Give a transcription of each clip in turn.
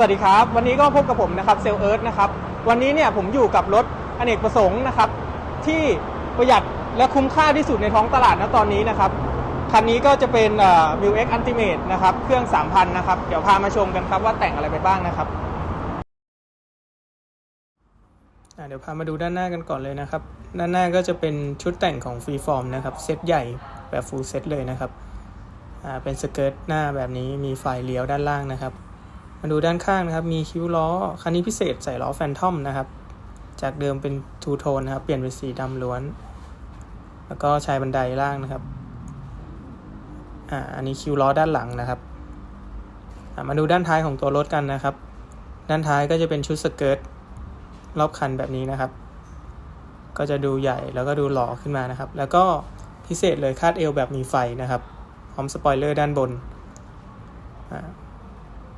วัสดีครับ วันนี้ก็พบกับผมนะครับเซลเอิร์ธนะครับ วันนี้เนี่ยผมอยู่กับรถอเนกประสงค์นะครับ ที่ประหยัดและคุ้มค่าที่สุดในท้องตลาดนะตอนนี้นะครับ คันนี้ก็จะเป็นมิวเอ็กซ์อันติเมตนะครับ เครื่อง 3,000 นะครับ เดี๋ยวพามาชมกันครับว่าแต่งอะไรไปบ้างนะครับ เดี๋ยวพามาดูด้านหน้ากันก่อนเลยนะครับ ด้านหน้าก็จะเป็นชุดแต่งของฟรีฟอร์มนะครับ เซตใหญ่แบบฟูลเซตเลยนะครับเป็นสเกิร์ตหน้าแบบนี้มีไฟเลี้ยวด้านล่างนะครับ มาดูด้านข้างนะครับ มีคิ้วล้อ คันนี้พิเศษใส่ล้อแฟนทอมนะครับ จากเดิมเป็นทูโทนนะครับ เปลี่ยนเป็นสีดำล้วน แล้วก็ชายบันไดล่างนะครับ อ่า อันนี้คิ้วล้อด้านหลังนะครับ มาดูด้านท้ายของตัวรถกันนะครับ ด้านท้ายก็จะเป็นชุดสเกิร์ตรอบคันแบบนี้นะครับ ก็จะดูใหญ่แล้วก็ดูหล่อขึ้นมานะครับ แล้วก็พิเศษเลยคาดเอวแบบมีไฟนะครับ พร้อมสปอยเลอร์ด้านบน อ่า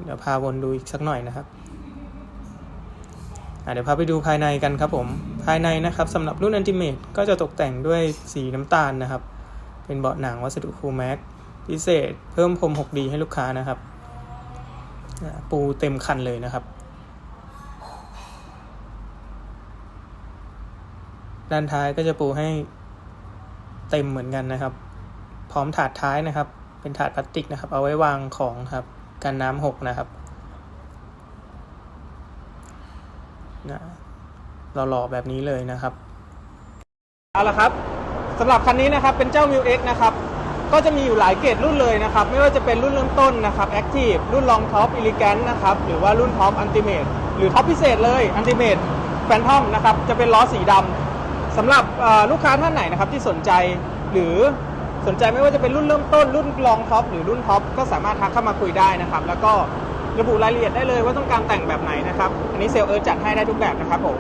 เดี๋ยวพาวนดูอีกสักหน่อยนะครับเดี๋ยวพาไปดูภายในกันครับผม ภายในนะครับสำหรับรุ่น Ultimate ก็จะตกแต่งด้วยสีน้ำตาลนะครับ เป็นเบาะหนังวัสดุคูแม็กพิเศษ เพิ่มพรม 6D ให้ลูกค้านะครับ ปูเต็มคันเลยนะครับ ด้านท้ายก็จะปูให้เต็มเหมือนกันนะครับ พร้อมถาดท้ายนะครับ เป็นถาดพลาสติกนะครับ เอาไว้วางของครับ กันน้ำหกนะครับนะเราหล่อแบบนี้เลยนะครับเอาละครับสำหรับคันนี้นะครับเป็นเจ้า m ิว X นะครับก็จะมีอยู่หลายเกรดรุ่นเลยนะครับ ไม่ว่าจะเป็นรุ่นเริ่มต้นนะครับ Active รุ่น Long Top Elegant นะครับ หรือว่ารุ่น Top Ultimate หรือ Top พิเศษเลย Ultimate Phantom นะครับ จะเป็นล้อสีดำสำหรับลูกค้าท่านไหนนะครับที่สนใจหรือ สนใจไม่ว่าจะเป็นรุ่นเริ่มต้นรุ่นรองท็อปหรือรุ่นท็อปก็สามารถทักเข้ามาคุยได้นะครับ แล้วก็ระบุรายละเอียดได้เลยว่าต้องการแต่งแบบไหนนะครับ อันนี้เซลล์เอิร์ธจัดให้ได้ทุกแบบนะครับผม